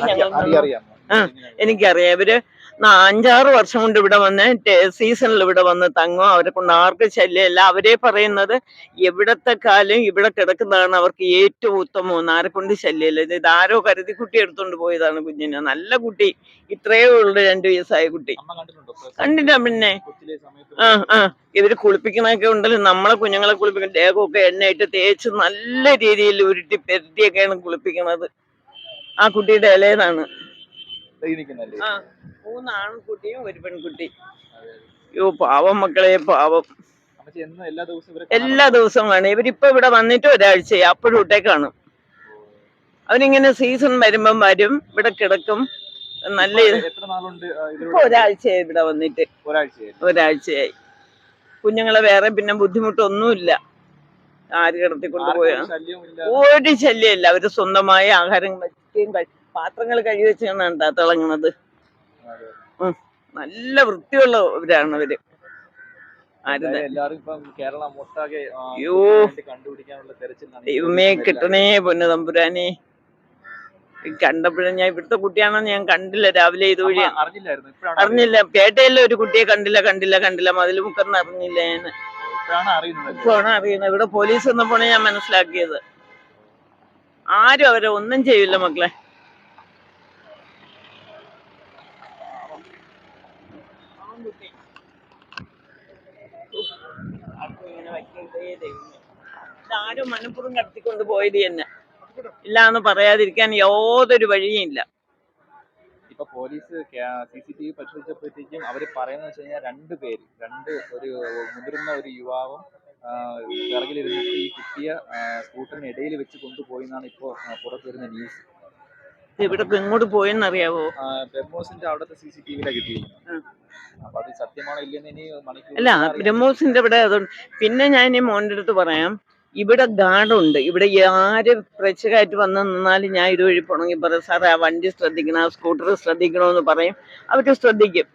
അറിയാം എനിക്കറിയാം. ഇവർ അഞ്ചാറ് വർഷം കൊണ്ട് ഇവിടെ വന്ന് സീസണിൽ ഇവിടെ വന്ന് തങ്ങും. അവരെ കൊണ്ട് ആർക്കും ശല്യമല്ല. അവരെ പറയുന്നത് എവിടത്തെ കാലം ഇവിടെ കിടക്കുന്നതാണ് അവർക്ക് ഏറ്റവും ഉത്തമം ആരെ കൊണ്ട് ശല്യമില്ല. ഇത് ഇതാരോ കരുതി കുട്ടി എടുത്തോണ്ട് പോയതാണ് കുഞ്ഞിനെ. നല്ല കുട്ടി. ഇത്രയേ ഉള്ളു രണ്ടു വയസ്സായ കുട്ടി. കണ്ടില്ല പിന്നെ. ആ ആ. ഇവർ കുളിപ്പിക്കണൊക്കെ ഉണ്ടല്ലോ. നമ്മളെ കുഞ്ഞുങ്ങളെ കുളിപ്പിക്കുന്ന ദേഹമൊക്കെ എണ്ണയിട്ട് തേച്ച് നല്ല രീതിയിൽ ഉരുട്ടി പെരുത്തിയൊക്കെയാണ് കുളിപ്പിക്കണത്. ആ കുട്ടിയുടെ ഇളയതാണ്. ആ മൂന്ന് ആൺകുട്ടിയും ഒരു പെൺകുട്ടി. യോ പാവം മക്കളെ പാവം. എല്ലാ ദിവസവും കാണും. ഇവരിപ്പോ ഇവിടെ വന്നിട്ട് ഒരാഴ്ചയായി. അപ്പോഴും ഇട്ടേ കാണും. അവരിങ്ങനെ സീസൺ വരുമ്പം വരും ഇവിടെ കിടക്കും. നല്ല ഇപ്പൊ ഒരാഴ്ചയായി ഇവിടെ വന്നിട്ട്. ഒരാഴ്ചയായി. ഒരാഴ്ചയായി. കുഞ്ഞുങ്ങളെ വേറെ പിന്നെ ബുദ്ധിമുട്ടൊന്നുമില്ല. ആര് കിടത്തിക്കൊണ്ട് പോയാ ആർക്കും ശല്യവുമില്ല. ഒരു ശല്യമില്ല. അവർ സ്വന്തമായ ആഹാരം കഴി- പാത്രങ്ങൾ കഴുകി വെച്ചാണ് അതെ. നല്ല വൃത്തിയുള്ളവരാണ് അവർ. ദൈവമേ കിട്ടണേ പൊന്നു തമ്പുരാനെ. കണ്ടപ്പോഴും ഞാൻ ഇവിടുത്തെ കുട്ടിയാണെന്ന് ഞാൻ കണ്ടില്ല രാവിലെ ഇതുവഴി അറിഞ്ഞില്ല. പേട്ടയിലെ ഒരു കുട്ടിയെ കണ്ടില്ല കണ്ടില്ല കണ്ടില്ല. മതിൽ മുക്കെന്ന് അറിഞ്ഞില്ല ഞാൻ. ഇപ്പോഴാണ് അറിയുന്നത്. ഇവിടെ പോലീസ് വന്നപ്പോഴാണ് ഞാൻ മനസ്സിലാക്കിയത്. ആരും അവരെ ഒന്നും ചെയ്യില്ല മക്കളെ. ആരും മനപ്പുറം കടത്തിക്കൊണ്ട് പോയത് തന്നെ. ഇല്ല എന്ന് പറയാതിരിക്കാൻ യാതൊരു വഴിയും ഇല്ല. ഇപ്പൊ police C C T V പരിശോധിച്ചപ്പോഴത്തേക്കും അവർ പറയുന്നത് വെച്ച് കഴിഞ്ഞാൽ രണ്ട് പേര് രണ്ട് ഒരു മുതിർന്ന ഒരു യുവാവും പിറകിലിരുന്നിട്ട് ഈ കുട്ടിയെ ആ, സ്കൂട്ടറിന് ഇടയിൽ വെച്ച് കൊണ്ടുപോയി എന്നാണ് ഇപ്പോ ആ, പുറത്ത് വരുന്ന ന്യൂസ് ഇവിടെ എങ്ങോട്ട് പോയെന്നറിയാവോ? ബ്രഹ്മോസിന്റെ അവിടുത്തെ സി സി ടിവിയിലാണ് കിട്ടിയിരിക്കുന്നത്. ഇനി അല്ല ബ്രഹ്മോസിന്റെ ഇവിടെ അതുകൊണ്ട് പിന്നെ ഞാൻ ഈ മോന്റെ അടുത്ത് പറയാം. ഇവിടെ ഗാർഡുണ്ട്. ഇവിടെ ആര് പ്രേക്ഷകരായിട്ട് വന്ന് നിന്നാലും ഞാൻ ഇതുവഴി പോണെങ്കിൽ പറയും സാറേ ആ വണ്ടി ശ്രദ്ധിക്കണം ആ സ്കൂട്ടർ ശ്രദ്ധിക്കണമെന്ന് പറയും. അവർ ശ്രദ്ധിക്കും.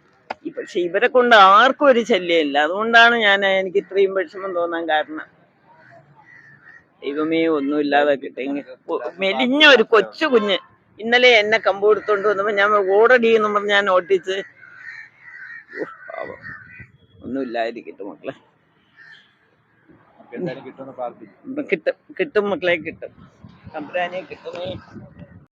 പക്ഷെ ഇവരെ കൊണ്ട് ആർക്കും ഒരു ശല്യമില്ല. അതുകൊണ്ടാണ് ഞാൻ എനിക്ക് ഇത്രയും വിഷമം തോന്നാൻ കാരണം. ദൈവമേ ഒന്നുമില്ലാതെ കിട്ടി. മെലിഞ്ഞ ഒരു കൊച്ചു കുഞ്ഞ്. ഇന്നലെ എന്നെ കമ്പ് കൊടുത്തോണ്ട് വന്നപ്പോ ഞാൻ ഓടടി എന്ന് പറഞ്ഞ് ഞാൻ ഓട്ടിച്ച്. ഒന്നും പാവം. ഒന്നുമില്ലാതിരിക്കട്ടെ മക്കളെ. കിട്ടും കിട്ടും മക്കളെ കിട്ടും. തമ്പുരാനെ കിട്ടുമേ.